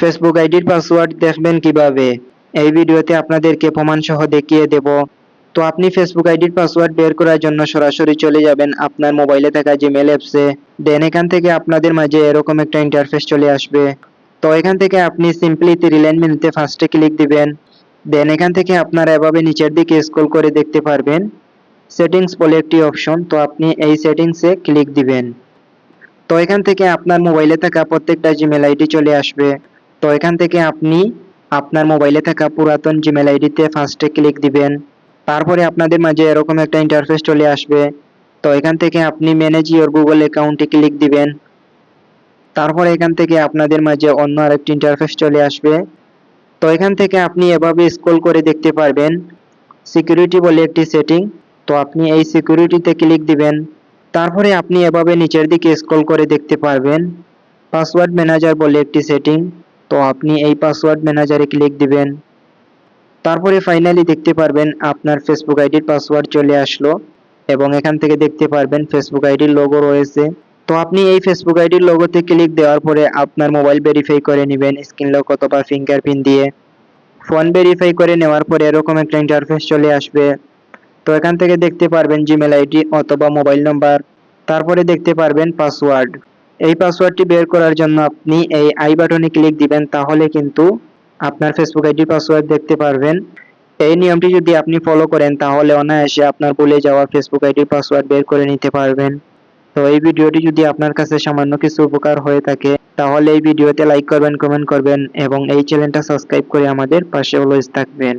Facebook আইডির password দেখবেন কীভাবে? এই ভিডিওতে আপনাদেরকে প্রমাণ সহ দেখিয়ে দেব। তো আপনি ফেসবুক আইডির পাসওয়ার্ড বের করার জন্য সরাসরি চলে যাবেন আপনার মোবাইলে থাকা জিমেল অ্যাপসে দেন এখান থেকে আপনাদের মাঝে এরকম একটা ইন্টারফেস চলে আসবে। তো এখান থেকে আপনি সিম্পলি থ্রি লাইন মেনুতে ফার্স্টে ক্লিক দিবেন। দেন এখান থেকে আপনারা এভাবে নিচের দিকে স্ক্রল করে দেখতে পারবেন। সেটিংস বলে একটি অপশন তো আপনি এই সেটিংসে ক্লিক দিবেন। তো এখান থেকে আপনার মোবাইলে থাকা প্রত্যেকটা জিমেল আইডি চলে আসবে। তো এখান থেকে আপনি আপনার মোবাইলে থাকা পুরাতন জিমেল আইডিতে ফার্স্টে ক্লিক দিবেন। তারপরে আপনাদের মাঝে এরকম একটা ইন্টারফেস চলে আসবে। তো এখান থেকে আপনি ম্যানেজ ইওর গুগল অ্যাকাউন্টে ক্লিক দিবেন। তারপরে এখান থেকে আপনাদের মাঝে অন্য আরেকটি ইন্টারফেস চলে আসবে। তো এখান থেকে আপনি এভাবে স্ক্রল করে দেখতে পারবেন। সিকিউরিটি বলে একটি সেটিং তো আপনি এই সিকিউরিটিতে ক্লিক দিবেন। তারপরে আপনি এভাবে নিচের দিকে স্ক্রল করে দেখতে পারবেন। পাসওয়ার্ড ম্যানেজার বলে একটি সেটিং তো আপনি এই পাসওয়ার্ড ম্যানেজারে ক্লিক দিবেন। তারপরে ফাইনালি দেখতে পারবেন আপনার ফেসবুক আইডির পাসওয়ার্ড চলে আসলো এবং এখান থেকে দেখতে পারবেন ফেসবুক আইডির লোগো রয়েছে। তো আপনি এই ফেসবুক আইডির লোগোতে ক্লিক দেওয়ার পরে আপনার মোবাইল ভেরিফাই করে নেবেন স্ক্রিন লক অথবা ফিঙ্গারপ্রিন্ট দিয়ে। ফোন ভেরিফাই করে নেওয়ার পরে এরকম একটা ইন্টারফেস চলে আসবে। তো এখান থেকে দেখতে পারবেন জিমেল আইডি অথবা মোবাইল নাম্বার তারপরে দেখতে পারবেন পাসওয়ার্ড এই পাসওয়ার্ডটি বের করার জন্য আপনি এই আই বাটনে ক্লিক দিবেন, তাহলে কিন্তু আপনার ফেসবুক আইডি পাসওয়ার্ড দেখতে পারবেন। এই নিয়মটি যদি আপনি ফলো করেন, তাহলে অনায়াসে আপনার ভুলে যাওয়া ফেসবুক আইডির পাসওয়ার্ড বের করে নিতে পারবেন। তো এই ভিডিওটি যদি আপনার কাছে সামান্য কিছু উপকার হয়ে থাকে, তাহলে এই ভিডিওতে লাইক করবেন কমেন্ট করবেন এবং এই চ্যানেলটা সাবস্ক্রাইব করে আমাদের পাশে অলওয়েজ থাকবেন।